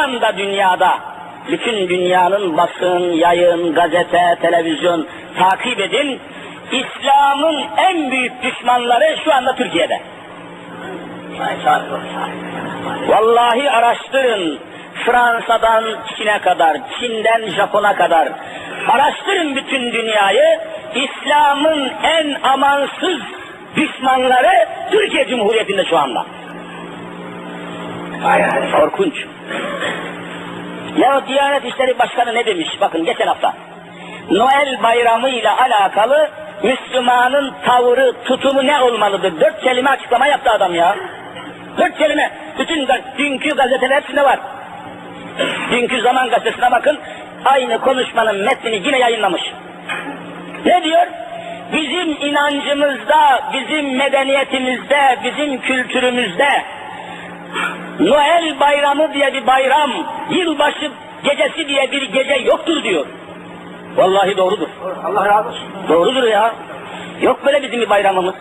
anda dünyada bütün dünyanın basın, yayın, gazete, televizyon takip edin. İslam'ın en büyük düşmanları şu anda Türkiye'de. Vallahi araştırın. Fransa'dan Çin'e kadar, Çin'den Japon'a kadar. Araştırın bütün dünyayı. İslam'ın en amansız düşmanları Türkiye Cumhuriyeti'nde şu anda. Korkunç. Ya Diyanet İşleri Başkanı ne demiş? Bakın geçen hafta. Noel bayramı ile alakalı Müslümanın tavrı, tutumu ne olmalıdır? Dört kelime açıklama yaptı adam ya. Dört kelime. Bütün dünkü gazeteler hepsinde var. Dünkü Zaman Gazetesi'ne bakın. Aynı konuşmanın metnini yine yayınlamış. Ne diyor? Bizim inancımızda, bizim medeniyetimizde, bizim kültürümüzde Noel bayramı diye bir bayram, yılbaşı gecesi diye bir gece yoktur diyor. Vallahi doğrudur. Allah razı olsun. Doğrudur ya. Yok böyle bizim bir bayramımız.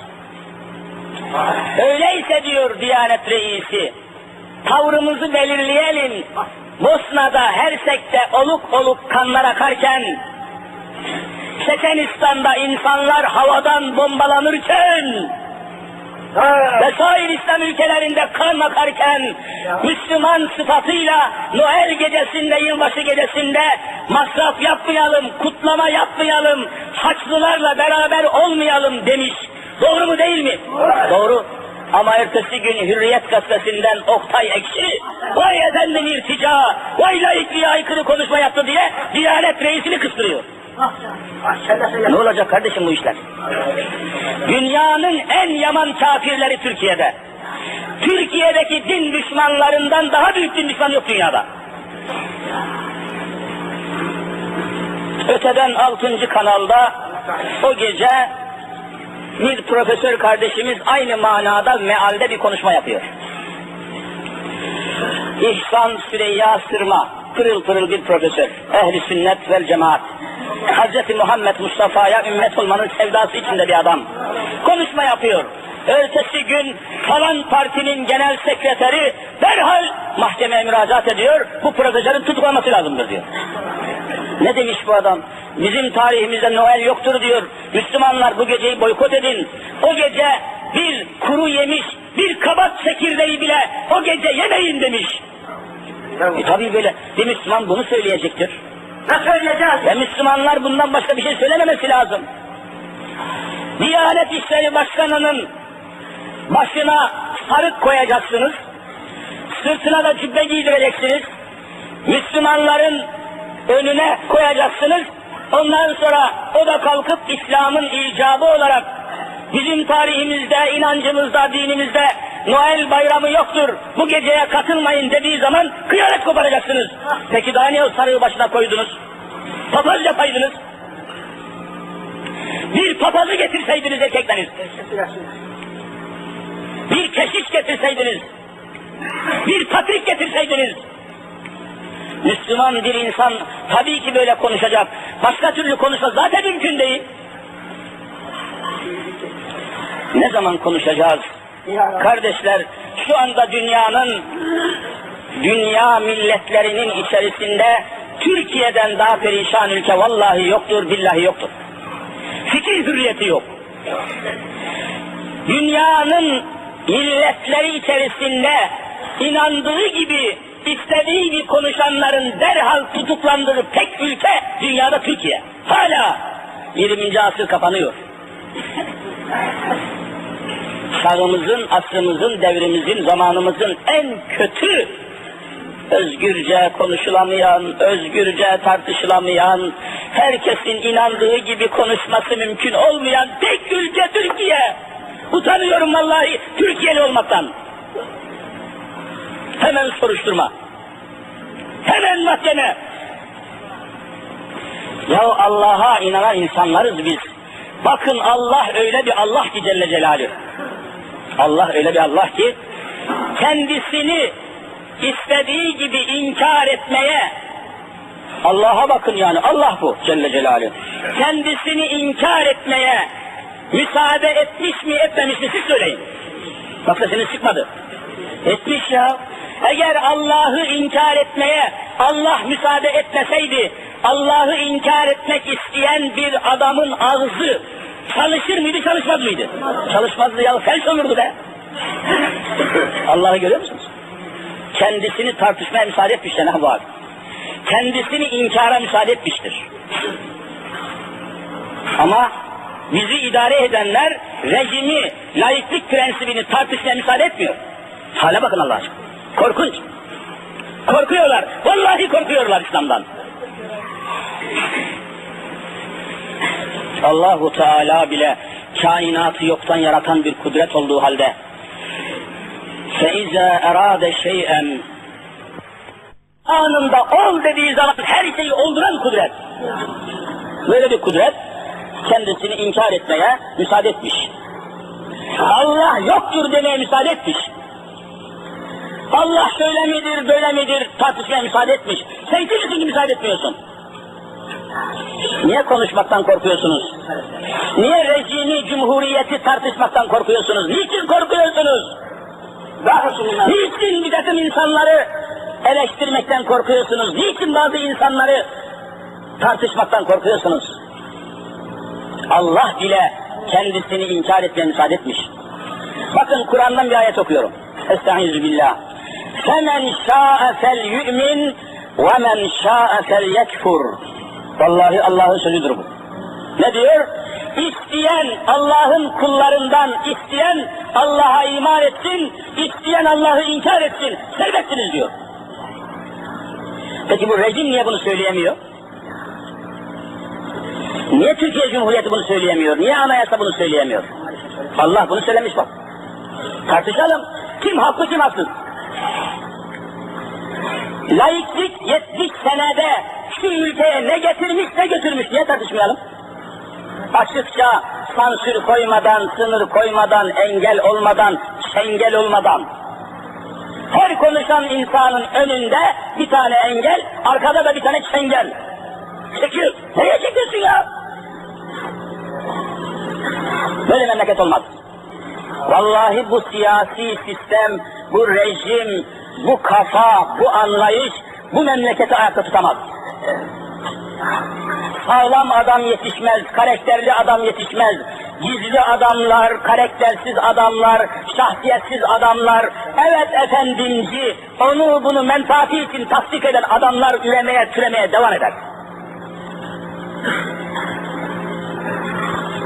Öyleyse diyor Diyanet Reisi, tavrımızı belirleyelim. Bosna'da, Hersek'te oluk oluk kanlar akarken, Çeçenistan'da insanlar havadan bombalanırken, vesaire İslam ülkelerinde kan akarken, Müslüman sıfatıyla Noel gecesinde, yılbaşı gecesinde masraf yapmayalım, kutlama yapmayalım, haçlılarla beraber olmayalım demiş. Doğru mu değil mi? Doğru. Ama ertesi gün Hürriyet gazetesinden Oktay Ekşi, vay efendim irtica, vay laikliğe aykırı konuşma yaptı diye Diyanet reisini kıstırıyor. Ne olacak kardeşim bu işler? Dünyanın en yaman kafirleri Türkiye'de. Türkiye'deki din düşmanlarından daha büyük din düşmanı yok dünyada. Öteden 6. kanalda o gece bir profesör kardeşimiz aynı manada mealde bir konuşma yapıyor. İhsan Süreyya Sırma, pırıl pırıl bir profesör, ehli sünnet vel cemaat. Hz. Muhammed Mustafa'ya ümmet olmanın sevdası içinde bir adam. Konuşma yapıyor. Ertesi gün falan partinin genel sekreteri derhal mahkemeye müracaat ediyor. Bu profesörün tutuklanması lazımdır diyor. Ne demiş bu adam? Bizim tarihimizde Noel yoktur diyor. Müslümanlar bu geceyi boykot edin. O gece bir kuru yemiş, bir kabak çekirdeği bile o gece yemeyin demiş. E tabi böyle bir Müslüman bunu söyleyecektir. Ne söyleyeceğiz? Ve Müslümanlar bundan başka bir şey söylememesi lazım. Diyanet İşleri Başkanı'nın başına sarık koyacaksınız. Sırtına da cübbe giydireceksiniz. Müslümanların önüne koyacaksınız. Ondan sonra o da kalkıp İslam'ın icabı olarak bizim tarihimizde, inancımızda, dinimizde Noel bayramı yoktur. Bu geceye katılmayın dediği zaman kıyamet koparacaksınız. Peki daha niye o sarığı başına koydunuz? Papaz yapaydınız. Bir papazı getirseydiniz erkekleriz. Bir keşiş getirseydiniz. Bir patrik getirseydiniz. Müslüman bir insan tabii ki böyle konuşacak. Başka türlü konuşma zaten mümkün değil. Ne zaman konuşacağız? Kardeşler şu anda dünyanın dünya milletlerinin içerisinde Türkiye'den daha perişan ülke vallahi yoktur, billahi yoktur. Fikir hürriyeti yok. Dünyanın milletleri içerisinde inandığı gibi istediği gibi konuşanların derhal tutuklandığı tek ülke dünyada Türkiye. Hala 20. asır kapanıyor. Çağımızın, asrımızın, devrimizin, zamanımızın en kötü özgürce konuşulamayan, özgürce tartışılamayan, herkesin inandığı gibi konuşması mümkün olmayan tek ülke Türkiye. Utanıyorum vallahi Türkiye'li olmaktan. Hemen soruşturma. Hemen mahkeme. Ya Allah'a inanan insanlarız biz. Bakın Allah öyle bir Allah ki Celle Celaluhu. Allah öyle bir Allah ki kendisini istediği gibi inkar etmeye Allah'a bakın yani Allah bu Celle Celaluhu. Kendisini inkar etmeye müsaade etmiş mi etmemiş mi siz söyleyin. Bak sesiniz çıkmadı. Etmiş ya. Eğer Allah'ı inkar etmeye Allah müsaade etmeseydi, Allah'ı inkar etmek isteyen bir adamın ağzı çalışır mıydı, çalışmaz mıydı? Çalışmazdı ya, felç olurdu be. Allah'ı görüyor musunuz? Kendisini tartışmaya müsaade etmiş Cenab-ı Hak. Kendisini inkara müsaade etmiştir. Ama bizi idare edenler rejimi, laiklik prensibini tartışmaya müsaade etmiyor. Hale bakın Allah aşkına. Korkunç. Korkuyorlar. Vallahi korkuyorlar İslam'dan. Allahu Teala bile kainatı yoktan yaratan bir kudret olduğu halde فَاِذَا اَرَادَ شَيْئًا Anında ol dediği zaman her şeyi olduran kudret. Böyle bir kudret kendisini inkar etmeye müsaade etmiş. Allah yoktur demeye müsaade etmiş. Allah şöyle midir, böyle midir tartışmaya müsaade etmiş. Sen kimsin ki müsaade etmiyorsun? Niye konuşmaktan korkuyorsunuz? Niye rejimi, cumhuriyeti tartışmaktan korkuyorsunuz? Niçin korkuyorsunuz? Niçin bir takım insanları eleştirmekten korkuyorsunuz? Niçin bazı insanları tartışmaktan korkuyorsunuz? Allah bile kendisini inkar etmeye müsaade etmiş. Bakın Kur'an'dan bir ayet okuyorum. Estaizu billah. فَمَنْ شَاءَ فَلْيُؤْمِنْ وَمَنْ شَاءَ فَلْيَكْفُرْ Vallahi Allah'ın sözüdür bu. Ne diyor? İsteyen Allah'ın kullarından isteyen Allah'a iman etsin, isteyen Allah'ı inkar etsin. Serbestsiniz diyor. Peki bu rejim niye bunu söyleyemiyor? Niye Türkiye Cumhuriyeti bunu söyleyemiyor? Niye anayasa bunu söyleyemiyor? Allah bunu söylemiş bak. Tartışalım. Kim haklı kim haksız? Laiklik 70 senede şu ülkeye ne getirmiş ne götürmüş niye tartışmayalım? Açıkça sansür koymadan, sınır koymadan, engel olmadan, çengel olmadan. Her konuşan insanın önünde bir tane engel, arkada da bir tane çengel. Çekiyor. Nereye çekiyorsun ya? Böyle memleket olmaz. Vallahi bu siyasi sistem, bu rejim, bu kafa, bu anlayış bu memleketi ayakta tutamaz. Sağlam adam yetişmez, karakterli adam yetişmez. Gizli adamlar, karaktersiz adamlar, şahsiyetsiz adamlar, evet efendimci, onu bunu menfaati için tasdik eden adamlar üremeye, türemeye devam eder.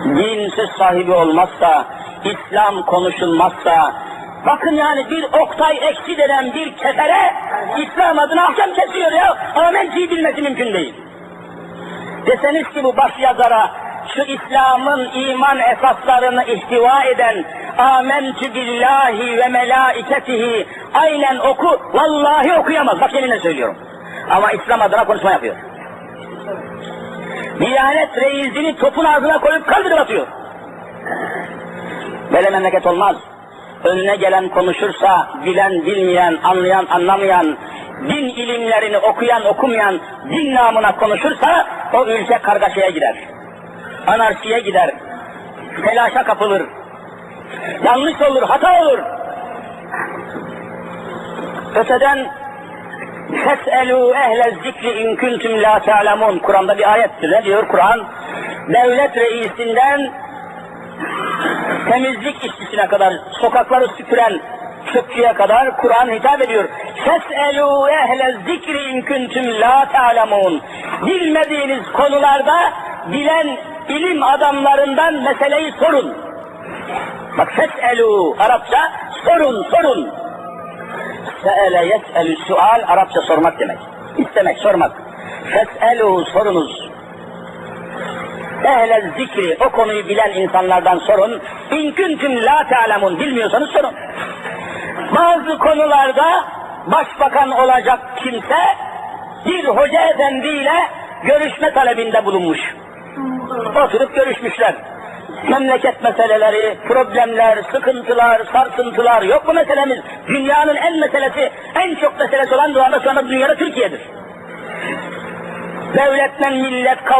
din sahibi olmazsa, İslam konuşulmazsa, bakın yani bir oktay eksi denen bir kefere İslam adına hakem kesiyor ya, amenciyi bilmesi mümkün değil. Deseniz ki bu baş yazara, şu İslam'ın iman esaslarını ihtiva eden Amentü billahi ve melaiketihi aynen oku, vallahi okuyamaz. Bak yeminle söylüyorum. Ama İslam adına konuşma yapıyor. Diyanet reisini topun ağzına koyup kaldırıp atıyor. Böyle memleket olmaz. Önüne gelen konuşursa, bilen bilmeyen, anlayan anlamayan, din ilimlerini okuyan okumayan din namına konuşursa o ülke kargaşaya gider. Anarşiye gider. Telaşa kapılır. Yanlış olur, hata olur. Öteden Fes'elû ehle zikri in kuntum la ta'lemun. Kur'an'da bir ayettir. Ne diyor Kur'an? Devlet reisinden temizlik işçisine kadar, sokakları süpüren çöpçüye kadar Kur'an hitap ediyor. Fes'elû ehle zikri in kuntum la ta'lemun. Bilmediğiniz konularda bilen ilim adamlarından meseleyi sorun. Bak fes'elû Arapça sorun sorun. Se'ele yes'elü sual Arapça sormak demek. İstemek, sormak. Fes'elu sorunuz. Ehle zikri o konuyu bilen insanlardan sorun. İn kuntum la ta'lemun bilmiyorsanız sorun. Bazı konularda başbakan olacak kimse bir hoca efendiyle görüşme talebinde bulunmuş. Oturup görüşmüşler. Memleket meseleleri, problemler, sıkıntılar, sarsıntılar yok mu meselemiz? Dünyanın en meselesi, en çok meselesi olan şu anda, şu dünyada Türkiye'dir. Devletle millet kavga